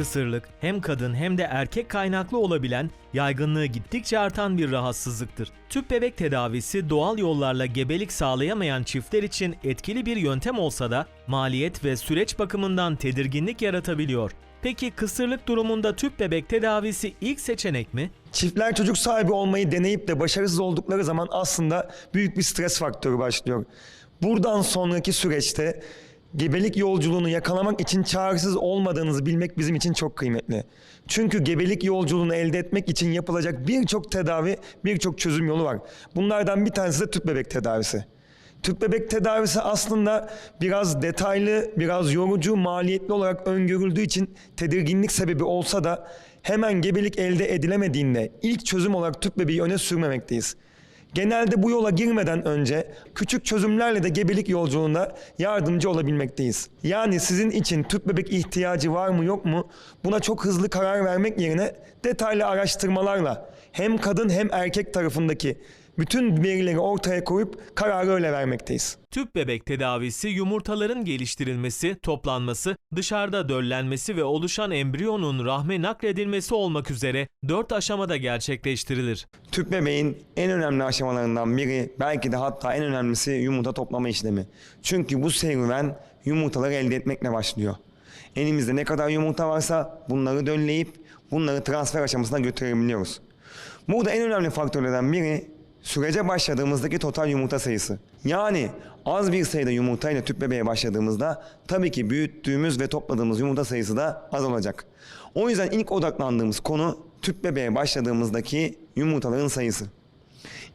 Kısırlık hem kadın hem de erkek kaynaklı olabilen, yaygınlığı gittikçe artan bir rahatsızlıktır. Tüp bebek tedavisi doğal yollarla gebelik sağlayamayan çiftler için etkili bir yöntem olsa da maliyet ve süreç bakımından tedirginlik yaratabiliyor. Peki kısırlık durumunda tüp bebek tedavisi ilk seçenek mi? Çiftler çocuk sahibi olmayı deneyip de başarısız oldukları zaman aslında büyük bir stres faktörü başlıyor. Buradan sonraki süreçte gebelik yolculuğunu yakalamak için çaresiz olmadığınızı bilmek bizim için çok kıymetli. Çünkü gebelik yolculuğunu elde etmek için yapılacak birçok tedavi, birçok çözüm yolu var. Bunlardan bir tanesi de tüp bebek tedavisi. Tüp bebek tedavisi aslında biraz detaylı, biraz yorucu, maliyetli olarak öngörüldüğü için tedirginlik sebebi olsa da hemen gebelik elde edilemediğinde ilk çözüm olarak tüp bebeği öne sürmemekteyiz. Genelde bu yola girmeden önce küçük çözümlerle de gebelik yolculuğunda yardımcı olabilmekteyiz. Yani sizin için tüp bebek ihtiyacı var mı yok mu buna çok hızlı karar vermek yerine detaylı araştırmalarla hem kadın hem erkek tarafındaki bütün verileri ortaya koyup kararı öyle vermekteyiz. Tüp bebek tedavisi yumurtaların geliştirilmesi, toplanması, dışarıda döllenmesi ve oluşan embriyonun rahme nakledilmesi olmak üzere 4 aşamada gerçekleştirilir. Tüp bebeğin en önemli aşamalarından biri belki de hatta en önemlisi yumurta toplama işlemi. Çünkü bu serüven yumurtaları elde etmekle başlıyor. Elimizde ne kadar yumurta varsa bunları dölleyip bunları transfer aşamasına götürebiliyoruz. Burada en önemli faktörlerden biri sürece başladığımızdaki total yumurta sayısı. Yani az bir sayıda yumurtayla tüp bebeğe başladığımızda tabii ki büyüttüğümüz ve topladığımız yumurta sayısı da az olacak. O yüzden ilk odaklandığımız konu tüp bebeğe başladığımızdaki yumurtaların sayısı.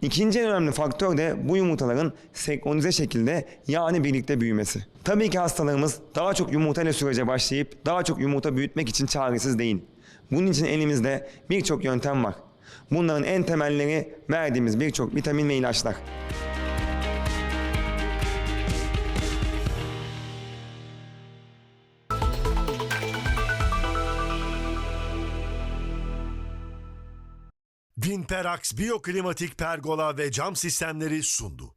İkinci en önemli faktör de bu yumurtaların senkronize şekilde yani birlikte büyümesi. Tabii ki hastalarımız daha çok yumurta ile sürece başlayıp daha çok yumurta büyütmek için çaresiz değil. Bunun için elimizde birçok yöntem var. Bunların en temelleri verdiğimiz birçok vitamin ve ilaçlar. Vinperax Biyoklimatik Pergola ve Cam Sistemleri sundu.